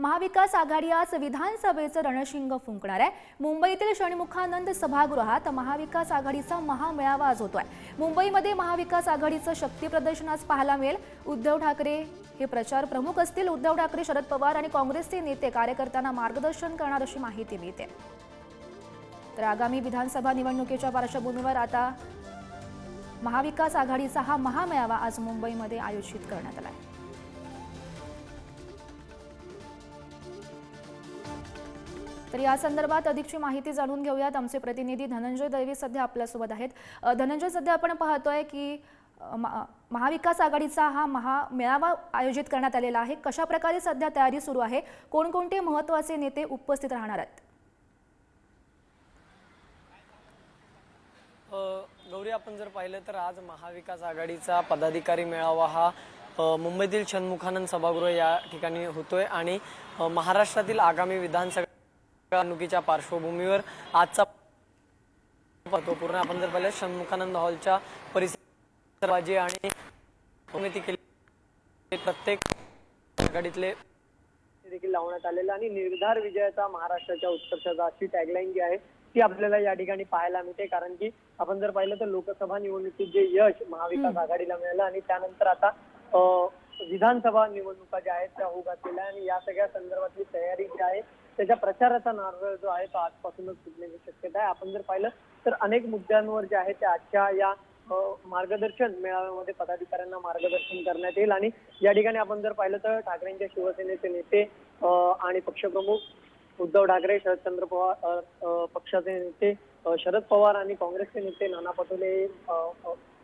महाविकास आघाडी आज विधानसभेचं रणशिंग फुंकणार आहे. मुंबईतील षणमुखानंद सभागृहात महाविकास आघाडीचा महामेळावा आज होतोय. मुंबईमध्ये महाविकास आघाडीचं शक्ती प्रदर्शन आज पाहायला मिळेल. उद्धव ठाकरे हे प्रचार प्रमुख असतील. उद्धव ठाकरे शरद पवार आणि काँग्रेसचे नेते कार्यकर्त्यांना मार्गदर्शन करणार अशी माहिती मिळते. तर आगामी विधानसभा निवडणुकीच्या पार्श्वभूमीवर आता महाविकास आघाडीचा हा महामेळावा आज मुंबईमध्ये आयोजित करण्यात आला आहे. तर या संदर्भात अधिकची माहिती जाणून घेऊयात. आमचे प्रतिनिधी धनंजय दैवी सध्या आपल्यासोबत आहेत. धनंजय सध्या आपण पाहतोय की महाविकास आघाडीचा हा महामेळावा आयोजित करण्यात आलेला आहे. कशा प्रकारे सध्या तयारी सुरू आहे? कोणकोणते महत्त्वाचे नेते उपस्थित राहणार आहेत? गौरी आपण जर पाहिलं तर आज महाविकास आघाडीचा पदाधिकारी मेळावा हा मुंबईतील छन्मुखानंद सभागृह या ठिकाणी होतोय आणि महाराष्ट्रातील आगामी विधानसभा निवडणुकीच्या पार्श्वभूमीवर आजचा पाहतो पूर्ण आपण जर पाहिलं षण्मुखानंद हॉलच्या परिसर आणि केली. प्रत्येक आघाडीतले देखील लावण्यात आलेला आणि निर्धार विजयाचा महाराष्ट्राच्या उत्कर्षाचा अशी टॅगलाईन जी आहे ती आपल्याला या ठिकाणी पाहायला मिळते. कारण की आपण जर पाहिलं तर लोकसभा निवडणुकीत जे यश महाविकास आघाडीला मिळालं आणि त्यानंतर आता विधानसभा निवडणुका ज्या आहेत त्या होत असलेल्या आणि या सगळ्या संदर्भातली तयारी जी त्याच्या प्रचाराचा नारळ जो आहे तो आजपासूनच फुटण्याची शक्यता आहे. आपण जर पाहिलं तर अनेक मुद्द्यांवर जे आहे ते आजच्या या मार्गदर्शन मेळाव्यामध्ये पदाधिकाऱ्यांना मार्गदर्शन करण्यात येईल. आणि या ठिकाणी आपण जर पाहिलं तर ठाकरेंच्या शिवसेनेचे नेते आणि पक्षप्रमुख उद्धव ठाकरे शरदचंद्र पवार पक्षाचे नेते शरद पवार आणि काँग्रेसचे नेते नाना पटोले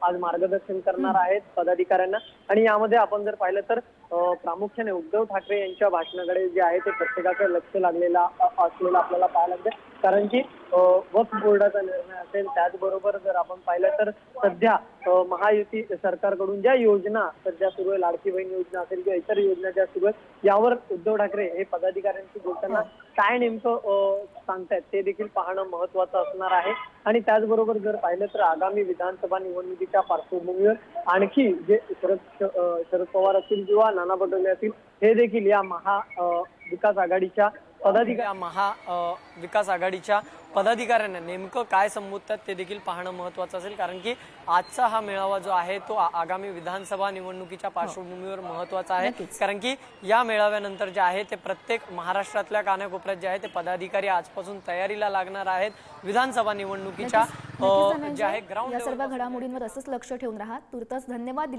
आज मार्गदर्शन करणार आहेत पदाधिकाऱ्यांना. आणि यामध्ये आपण जर पाहिलं तर प्रामुख्याने उद्धव ठाकरे यांच्या भाषणाकडे जे आहे ते प्रत्येकाचं लक्ष लागलेला असलेलं आपल्याला पाहायला मिळते कारण की वक्फ बोर्डाचा निर्णय असेल त्याचबरोबर जर आपण पाहिलं तर सध्या महायुती सरकारकडून ज्या योजना सध्या सुरू आहे लाडकी बहीण योजना असेल किंवा इतर योजना ज्या सुरू आहेत यावर उद्धव ठाकरे हे पदाधिकाऱ्यांशी बोलताना काय नेमकं सांगतायत ते देखील पाहणं महत्वाचं असणार आहे. आणि त्याचबरोबर जर पाहिलं तर आगामी विधानसभा निवडणुकीच्या पार्श्वभूमीवर आणखी जे शरद शरद पवार असतील किंवा नाना पटोले असतील. हे देखील या महा विकास आघाडीच्या पदाधिकारी महा विकास आघाडीच्या पदाधिकाऱ्यांना नेमकं काय संबोधतात ते देखील पाहणं महत्वाचं असेल. कारण की आजचा हा मेळावा जो आहे तो आगामी विधानसभा निवडणुकीच्या पार्श्वभूमीवर महत्त्वाचा आहे. कारण की या मेळाव्यानंतर जे आहे ते प्रत्येक महाराष्ट्रातल्या कानाकोपऱ्यात जे आहे ते पदाधिकारी आजपासून तयारीला लागणार आहेत. विधानसभा निवडणुकीच्या जे आहे ग्राउंड या सर्व घडामोडींवर असंच लक्ष ठेवून राहा. तुर्तच धन्यवाद.